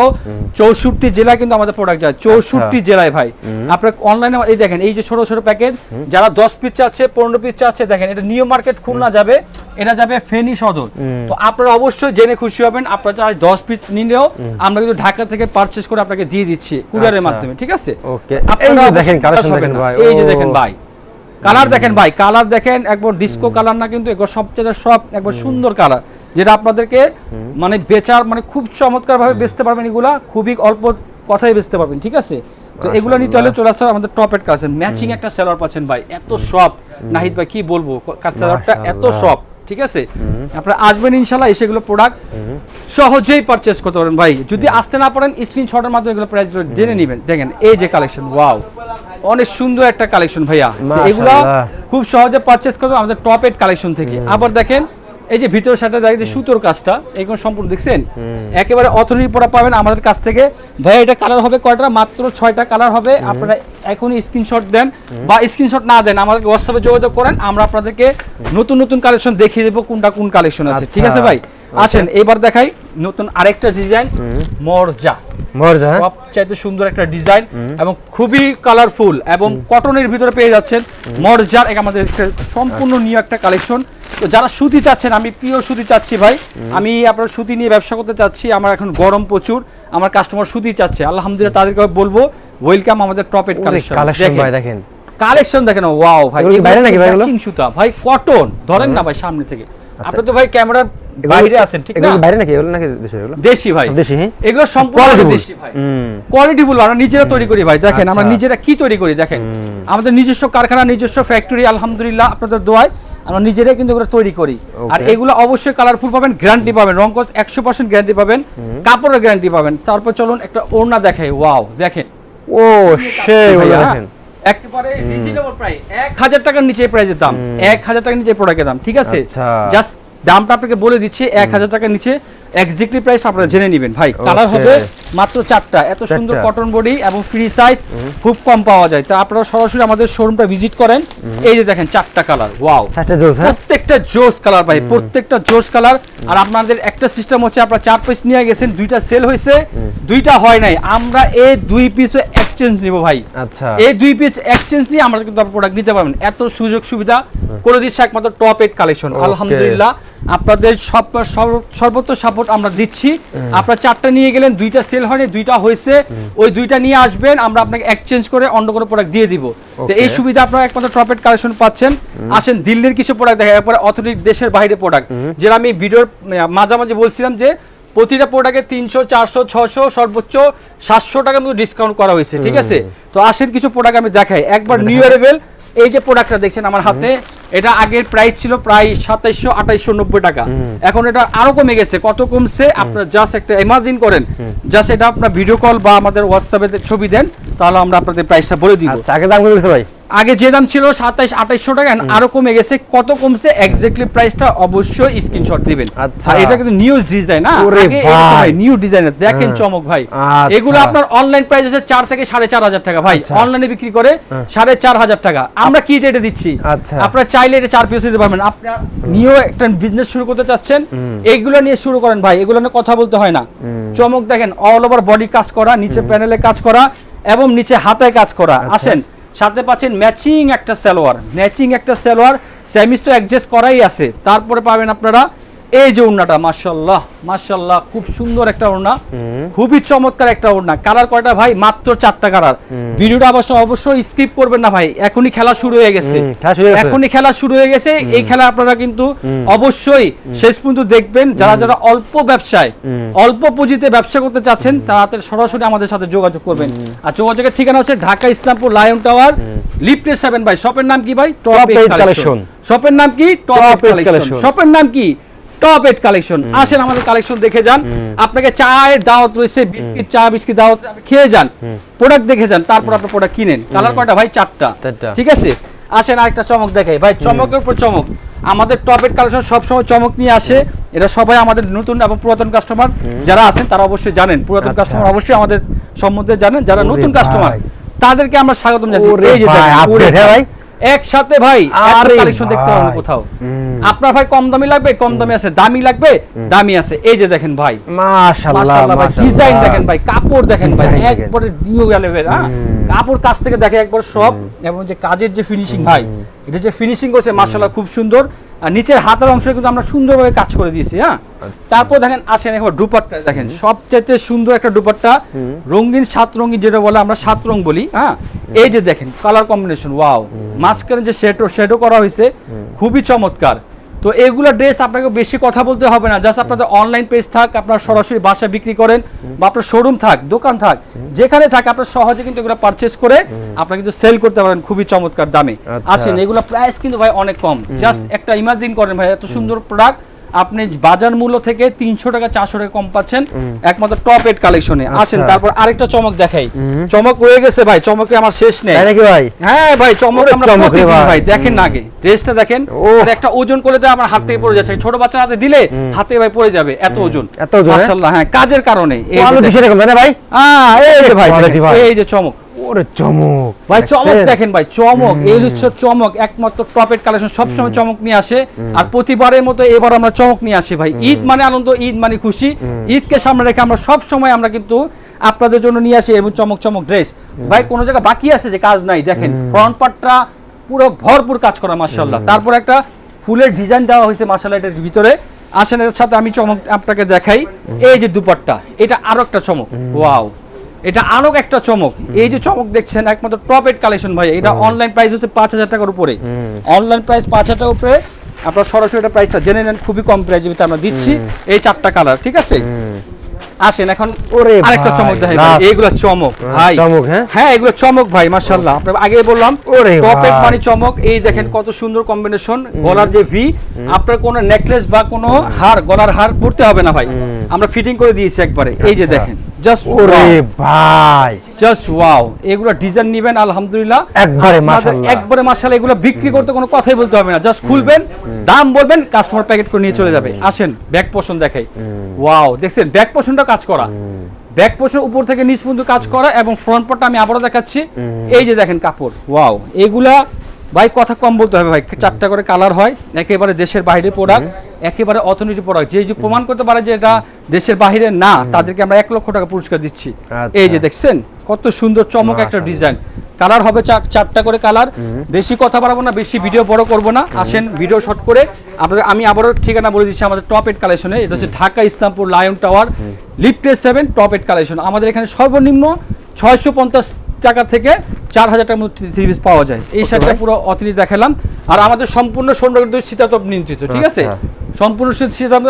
চৌষট্টি জেলায় কিন্তু আমাদের প্রোডাক্ট যায়। চৌষট্টি জেলায় ভাই। আপনার অনলাইনে এই দেখেন এই যে ছোট ছোট প্যাকেট যারা দশ পিস চাচ্ছে পনেরো পিস চাচ্ছে দেখেন এটা নিউ মার্কেট খুলনা যাবে এটা যাবে ফেনী সদর। তো আপনারা অবশ্যই জেনে খুশি হবেন আপনারা যারা দশ পিস নিলেও আমরা কিন্তু ঢাকা থেকে পারচেস করে আপনাকে দিয়ে দিচ্ছি কুরিয়ারের আচ্ছা। মাধ্যমে ঠিক আছে? ওকে এই যে দেখেন কালেকশন দেখেন ভাই। এই যে দেখেন ভাই। কালার দেখেন ভাই কালার দেখেন একবার ডিস্কো কালার না কিন্তু একবার সবচেয়ে সব একবার সুন্দর কালার যেটা আপনাদেরকে মানে বেচার মানে খুব চমৎকার ভাবে বেচতে পারবেন এগুলা খুবই অল্প কথাই বেচতে পারবেন ঠিক আছে? তো এগুলো নিতে হলে চলে আসতে হবে আমাদের টপ এট কাছে ম্যাচিং একটা সেলার পাচ্ছেন ভাই এত সব নাহিদ ভাই কি বলব সেলারটা এত। সব ঠিক আছে? আপনারা আসবেন ইনশাল্লাহ এসে এগুলো প্রোডাক্ট সহজেই পারচেস করতে পারেন ভাই যদি আসতে না পারেন স্ক্রিনশটের মাধ্যমে এগুলো প্রাইস জেনে নেবেন। দেখেন এই যে কালেকশন ওয়াও অনেক সুন্দর একটা কালেকশন ভাইয়া। এগুলো খুব সহজে পারচেস করবে আমাদের টপ এড কালেকশন থেকে। আবার দেখেন এই যে ভিতর সাথে দেখেন সুতোর কাজটা এইগুলো সম্পূর্ণ দেখছেন? একেবারে অথরিটি পড়া পাবেন আমাদের কাছ থেকে। ভাইয়া এটা কালার হবে কয়টা? মাত্র ছয়টা কালার হবে। আপনারা এখনই স্ক্রিনশট দেন বা স্ক্রিনশট না দেন আমাদের হোয়াটসঅ্যাপে যোগাযোগ করেন। আমরা আপনাদেরকে নতুন নতুন কালেকশন দেখিয়ে দেবো কোনটা কোন কালেকশন আছে। ঠিক আছে আচ্ছা। ভাই? আসেন এবার দেখাই নতুন আরেকটা ডিজাইন মরজা। মরজা? সবচাইতে সুন্দর একটা ডিজাইন এবং খুবই কালারফুল এবং কটনের ভিতরে পেয়ে যাচ্ছেন মরজার। এক আমাদের সম্পূর্ণ নিউ একটা কালেকশন তো যারা সুতি চাচ্ছেন আমি প্রিয় সুতি চাচ্ছি ভাই। আমি আপনার সুতি নিয়ে ব্যবসা করতে চাচ্ছি আমার এখন গরম প্রচুর আমার কাস্টমার সুতি চাচ্ছে। আলহামদুলিল্লাহ তাদেরকে বলব ওয়েলকাম আমাদের টপেট ওরে, কালেকশন ভাই দেখেন। কালেকশন দেখেন ওয়াও ভাই কি বাইরে নাকি ভাই এগুলো? সুতা। ভাই কটন ধরেন না ভাই সামনে থেকে। আপনি তো ভাই ক্যামেরার বাইরে আছেন ঠিক না? বাইরে নাকি? এগুলো নাকি দেশে এগুলো? দেশি ভাই। দেশি, হ্যাঁ? এগুলো সম্পূর্ণ দেশি ভাই। কোয়ালিটি বলব আমরা নিজেরা তৈরি করি ভাই। দেখেন আমরা আচ্ছা। নিজেরা কি তৈরি করি দেখেন। আমাদের নিজস্ব কারখানা নিজস্ব ফ্যাক্টরি আলহামদুলিল্লাহ আপনাদের দোয়ায়। আমরা নিজেরাই কিন্তু এগুলো তৈরি করি। আর এগুলো অবশ্যই কালারফুল পাবেন গ্যারান্টি পাবেন রং একশো পার্সেন্ট গ্যারান্টি পাবেন কাপড়ের গ্যারান্টি পাবেন। তারপর চলুন একটা ওড়না দেখাই ওয়াও দেখেন। ও সেই দেখেন। একেবারে রিজনেবল প্রাইস এক হাজার টাকার নিচে প্রাইসের দাম এক হাজার টাকার নিচে প্রোডাক্টের দাম ঠিক আছে? আচ্ছা। জাস্ট দামটা আপনাকে বলে দিচ্ছি এক হাজার টাকার নিচে এক্স্যাক্টলি প্রাইস আপনারা জেনে নেবেন। ভাই কালার হবে মাত্র চারটা। এত সুন্দর কটন বডি এবং ফ্রি সাইজ খুব কম পাওয়া যায়। তা আপনারা সরাসরি আমাদের শোরুমটা ভিজিট করেন। এই যে দেখেন চারটা কালার ওয়াও হ্যাঁ? প্রত্যেকটা জোস কালার ভাই প্রত্যেকটা জোস কালার আর আপনাদের একটা সিস্টেম হচ্ছে আপনারা চার পিস নিয়ে গেছেন দুইটা সেল হয়েছে দুইটা হয় নাই। আমরা এই দুই পিস এক্সচেঞ্জ নিব ভাই। আচ্ছা। এই দুই পিস এক্সচেঞ্জ নিয়ে আমরা কিন্তু প্রোডাক্ট নিতে পারবেন। এত সুযোগ সুবিধা করে দিচ্ছে একমাত্র টপ এইট কালেকশন আলহামদুলিল্লাহ। আপনাদের সব সর্বত্র সর্বোচ্চ সাপোর্ট আমরা দিচ্ছি। আপনারা চারটা নিয়ে গেলেন দুইটা সেল হয়নি দুইটা হয়েছে। ওই দুইটা নিয়ে আসবেন আমরা আপনাকে এক্সচেঞ্জ করে অন্য কোনো প্রোডাক্ট দিয়ে দিব। তো এই সুবিধা আপনারা একমাত্র এইট কালেকশন পাচ্ছেন। আসেন দিল্লির কিছু প্রোডাক্ট দেখা এরপরে অথরিক দেশের বাইরে প্রোডাক্ট যেটা আমি ভিডিওর মাঝামাঝি বলছিলাম যে প্রতিটা প্রোডাক্টে তিনশো চারশো ছশো সর্বোচ্চ সাতশো টাকার মতো ডিসকাউন্ট করা হয়েছে ঠিক আছে? তো আসেন কিছু প্রোডাক্ট আমি দেখাই। একবার নিউ অ্যারেবেল এই যে প্রোডাক্টটা দেখছেন আমার হাতে এটা আগের প্রাইস ছিল প্রায় সাতাইশশো আঠাইশশো নব্বই টাকা। এখন এটা আরও কমে গেছে। কত কমছে? আপনার জাস্ট একটা ইমাজিন করেন। জাস্ট এটা আপনার ভিডিও কল বা আমাদের হোয়াটসঅ্যাপে ছবি দেন তাহলে আমরা আপনাদের প্রাইসটা বলে দিব। আচ্ছা আগে দাম কত ভাই? আগে যে দাম ছিল সাতাইশ আঠাইশশো টাকা আরও কমে গেছে। কত কমছে? এক্স্যাক্টলি প্রাইসটা অবশ্যই স্ক্রিনশট দিবেন। আচ্ছা। আর এটা কিন্তু নিউজ ডিজাইন না? ভাই। নিউ ডিজাইন দেখেন হ্যাঁ। চমক ভাই। আচ্ছা। এগুলো আপনার অনলাইন প্রাইস আছে চার থেকে সাড়ে চার হাজার টাকা ভাই। আচ্ছা। অনলাইনে বিক্রি করে সাড়ে চার হাজার টাকা। আমরা কি রেটে দিচ্ছি? আচ্ছা। আপনারা চাইলে এটা চার পিস দিতে পারবেন। আপনার নিউ একটা বিজনেস শুরু করতে চাচ্ছেন এইগুলো নিয়ে শুরু করেন ভাই। এগুলো নিয়ে কথা বলতে হয় না। চমক দেখেন অল ওভার বডি কাজ করা নিচে প্যানেলে কাজ করা এবং নিচে হাতে কাজ করা। আচ্ছা। আসেন সাথে পাচ্ছেন ম্যাচিং একটা সালোয়ার। ম্যাচিং একটা সালোয়ার স্যামিস তো অ্যাডজাস্ট করাই আছে। তারপরে পাবেন আপনারা এই যে ওড়নাটা মাশাল্লাহ মাশাল্লাহ খুব সুন্দর একটা ওড়না। খুবই চমৎকার একটা ওড়না। কালার কয়টা ভাই? মাত্র চারটা কালার ভিডিওটা অবশ্য অবশ্যই স্কিপ করবেন না ভাই। এখনই খেলা শুরু হয়ে গেছে। এখনই খেলা শুরু হয়ে গেছে। এই খেলা আপনারা কিন্তু অবশ্যই শেষ পর্যন্ত দেখবেন। যারা যারা অল্প ব্যবসায় অল্প পুঁজিতে ব্যবসা করতে চাচ্ছেন তারা সরাসরি আমাদের সাথে যোগাযোগ করবেন। আর যোগাযোগের ঠিকানা হচ্ছে ঢাকা ইসলামপুর লায়ন টাওয়ার লিফটে সেভেন ভাই। শপের নাম কি ভাই? টপ কালেকশন শপের নাম কি? টপ কালেকশন শপের নাম কি? টপ এইট কালেকশন আসেন আমাদের কালেকশন দেখে যান। আপনাকে চায়ের দাওয়াত রয়েছে বিস্কিট চা বিস্কিট দাওয়াত খেয়ে যান। প্রোডাক্ট দেখে যান তারপর আপনি প্রোডাক্ট কিনেন। কালার কয়টা ভাই? চারটা। ঠিক আছে? আসেন আরেকটা চমক দেখাই। ভাই চমকের উপর চমক। আমাদের টপ এইট কালেকশন সবসময় চমক নিয়ে আসে। এটা সবাই আমাদের নতুন এবং পুরাতন কাস্টমার যারা আছেন তারা অবশ্যই জানেন। পুরাতন আচ্ছা। কাস্টমার অবশ্যই আমাদের সম্বন্ধে জানেন। যারা নতুন কাস্টমার তাদেরকে আমরা স্বাগতম জানাচ্ছি এই যে ভাই, একসাথে ভাই আর কালেকশন দেখতে পাবেন কোথাও। আপনার ভাই কম দামি লাগবে কম দামি আছে দামি লাগবে দামি আছে। এই যে দেখেন ভাই। মাশাআল্লাহ ভাই ডিজাইন দেখেন ভাই কাপড় দেখেন ভাই। একবারে নিউ লেভেল হ্যাঁ? কাপড় কাছ থেকে দেখে একবার সব এবং যে কাজের যে ফিনিশিং ভাই এটা যে ফিনিশিং করছে মাশাআল্লাহ খুব সুন্দর। আর নিচের হাতের অংশ কিন্তু আমরা সুন্দরভাবে কাজ করে দিয়েছি হ্যাঁ? আচ্ছা। তারপর দেখেন আসেন একবার দুপাট্টা দেখেন সবচেয়ে সুন্দর একটা দুপাট্টা রঙিন সাত রঙিন যেটা বলে আমরা সাত রং বলি হ্যাঁ? এই যে দেখেন কালার কম্বিনেশন ওয়াও মাঝখানে যে শেডো শেডো করা হয়েছে খুবই চমৎকার। তো এগুলো ড্রেস আপনাকে বেশি কথা বলতে হবে না জাস্ট আপনাদের অনলাইন পেজ থাক আপনার সরাসরি বাসা বিক্রি করেন বা আপনার শোরুম থাক দোকান থাক যেখানে থাক আপনার সহজে কিন্তু এগুলো পারচেস করে আপনি কিন্তু সেল করতে পারেন খুবই চমৎকার দামে। আচ্ছা। আসেন এগুলো প্রাইস কিন্তু ভাই অনেক কম। জাস্ট একটা ইমাজিন করেন ভাই এত সুন্দর প্রোডাক্ট আপনি বাজার মূল্য থেকে তিনশো টাকা চারশো টাকা কম পাচ্ছেন। একমাত্র টপ এড কালেকশনে আসেন আচ্ছা। তারপর আরেকটা চমক দেখাই। চমক রয়ে গেছে ভাই চমকে আমার শেষ নেই। ভাই? হ্যাঁ ভাই চমক আমরা ভাই। দেখেন না আগে। ড্রেসটা দেখেন একটা ওজন করে দেয় আমার হাত থেকে পড়ে যাচ্ছে। ছোট বাচ্চা হাতে দিলে হাতে ভাই পড়ে যাবে এত ওজন। এত ওজন, হ্যাঁ? মাশাআল্লাহ হ্যাঁ কাজের কারণে। এই যে কোয়ালিটি দেখেন। বিষয় এরকম তাই না ভাই? এই যে ভাই Quality দেখেন, ভাই। এই যে চমক। ওরে চমক। ভাই চমক দেখেন ভাই চমক। এই হচ্ছে চমক একমাত্র টপের কালেকশন সবসময় চমক নিয়ে আসে। আর প্রতিবারের মতো এবার আমরা চমক নিয়ে আসি ভাই। ঈদ মানে আনন্দ ঈদ মানে খুশি। ঈদকে সামনে রেখে আমরা সব সময় আমরা কিন্তু আপনাদের জন্য নিয়ে আসি এবং চমক চমক ড্রেস। ভাই কোন জায়গায় বাকি আছে যে কাজ নাই? দেখেন ফ্রন্ট পার্টটা পুরো ভরপুর কাজ করা মাশাআল্লাহ। তারপর একটা ফুলের ডিজাইন দেওয়া হয়েছে মাশাআল্লাহ এটার ভিতরে। আসেন এর সাথে আমি চমক আপনাকে দেখাই। এই যে দুপাট্টা এটা আরও একটা চমক। ওয়াও। এটা আরও একটা চমক। এই যে চমক দেখছেন একমাত্র টপ এড কালেকশন ভাই। এটা অনলাইন প্রাইস হচ্ছে পাঁচ হাজার টাকার উপরে। অনলাইন প্রাইস পাঁচ হাজার টাকার উপরে আপনার সরাসরি এটা প্রাইসটা জেনে নেন খুবই কম প্রাইসে আমরা দিচ্ছি এই চারটা কালার ঠিক আছে? আসেন এখন ওরে আরেকটা চমক দেখাই। এইগুলো চমক ভাই। চমক, হ্যাঁ? হ্যাঁ এগুলো চমক ভাই মাশাআল্লাহ। আপনার আগে বললাম ওরে টপ এড ভাই। মানে চমক। এই দেখেন কত সুন্দর কম্বিনেশন গলার যে ভি আপনার কোনো নেকলেস বা কোনো হার গলার হার পড়তে হবে না ভাই। আমরা ফিটিং করে দিয়েছি একবারে। এই যে আচ্ছা। দেখেন। জাস্ট ওরে ভাই। জাস্ট ওয়াও এগুলো ডিজাইন নেবেন আলহামদুলিল্লাহ। একবারে মাশাআল্লাহ। একবারে মাশাআল্লাহ এগুলো বিক্রি করতে কোনো কথাই বলতে হবে না। জাস্ট খুলবেন দাম বলবেন কাস্টমার প্যাকেট করে নিয়ে চলে যাবে। আসেন ব্যাক পোর্শন দেখাই। ওয়াও দেখছেন ব্যাক পোর্শনটা কাজ করা। ব্যাক পোর্শন উপর থেকে নিচ পর্যন্ত কাজ করা এবং ফ্রন্ট পার্টটা আমি আবারও দেখাচ্ছি। এই যে দেখেন কাপড়। ওয়াও এগুলা ভাই কথা কম বলতে হবে ভাই। চারটা করে কালার হয় একেবারে দেশের বাইরে প্রোডাক্ট একেবারে অর্থনীতি প্রোডাক্ট যে প্রমাণ করতে পারে যে এটা দেশের বাইরে না তাদেরকে আমরা এক লক্ষ টাকা পুরস্কার দিচ্ছি। আচ্ছা। এই যে দেখছেন কত সুন্দর চমক একটা ডিজাইন। কালার হবে চারটা করে কালার। বেশি কথা বাড়াবো না বেশি ভিডিও বড় করব না। আসেন ভিডিও শর্ট করে। আপনাদের আমি আবারও ঠিকানা বলে দিচ্ছি আমাদের টপ এড কালেকশনে এটা হচ্ছে ঢাকা ইসলামপুর লায়ন টাওয়ার লিফটে সেভেন টপ এড কালেকশন আমাদের এখানে সর্বনিম্ন ছয়শো পঞ্চাশ টাকা থেকে চার হাজার টাকার মধ্যে থ্রি পিস পাওয়া যায়। এই শার্টটা পুরো অতিনি দেখালাম। আর আমাদের সম্পূর্ণ সৌন্দর্য শীতাতপ নিয়ন্ত্রিত ঠিক আছে? আচ্ছা। সম্পূর্ণ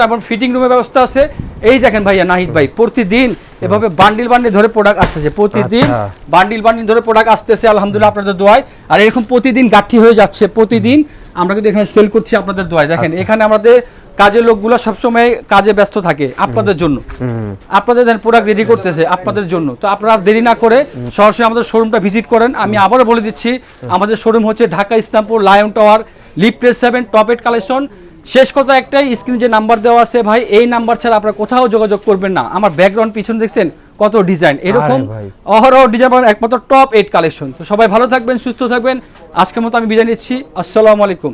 এবং ফিটিং রুমের ব্যবস্থা আছে। এই দেখেন ভাইয়া নাহিদ ভাই প্রতিদিন এভাবে বান্ডিল বান্ডিল ধরে প্রোডাক্ট আসতেছে। প্রতিদিন আচ্ছা। বান্ডিল বান্ডিল ধরে প্রোডাক্ট আসতেছে আলহামদুলিল্লাহ আপনাদের দোয়ায়। আর এরকম প্রতিদিন গাঠি হয়ে যাচ্ছে প্রতিদিন। আমরা কিন্তু এখানে সেল করছি আপনাদের দোয়ায়। দেখেন আচ্ছা। এখানে আমাদের কাজের লোকগুলো সবসময় কাজে ব্যস্ত থাকে আপনাদের জন্য। আপনাদের প্রোডাক্ট রেডি করতেছে আপনাদের জন্য। তো আপনারা দেরি না করে সরাসরি আমাদের শোরুমটা ভিজিট করেন। আমি আবারও বলে দিচ্ছি আমাদের শোরুম হচ্ছে Dhaka Islampur lion tower lifted seven top ad collection শেষ কথা একটাই স্ক্রিনে যে নাম্বার দেওয়া আছে ভাই এই নাম্বার ছাড়া আপনারা কোথাও যোগাযোগ করবেন না। আমার ব্যাকগ্রাউন্ড পিছনে দেখছেন কত ডিজাইন এরকম অহরহ ডিজাইন একমাত্র টপ এইট কালেকশন তো সবাই ভালো থাকবেন সুস্থ থাকবেন। আজকের মতো আমি বিদায় নিচ্ছি। আসসালামু আলাইকুম।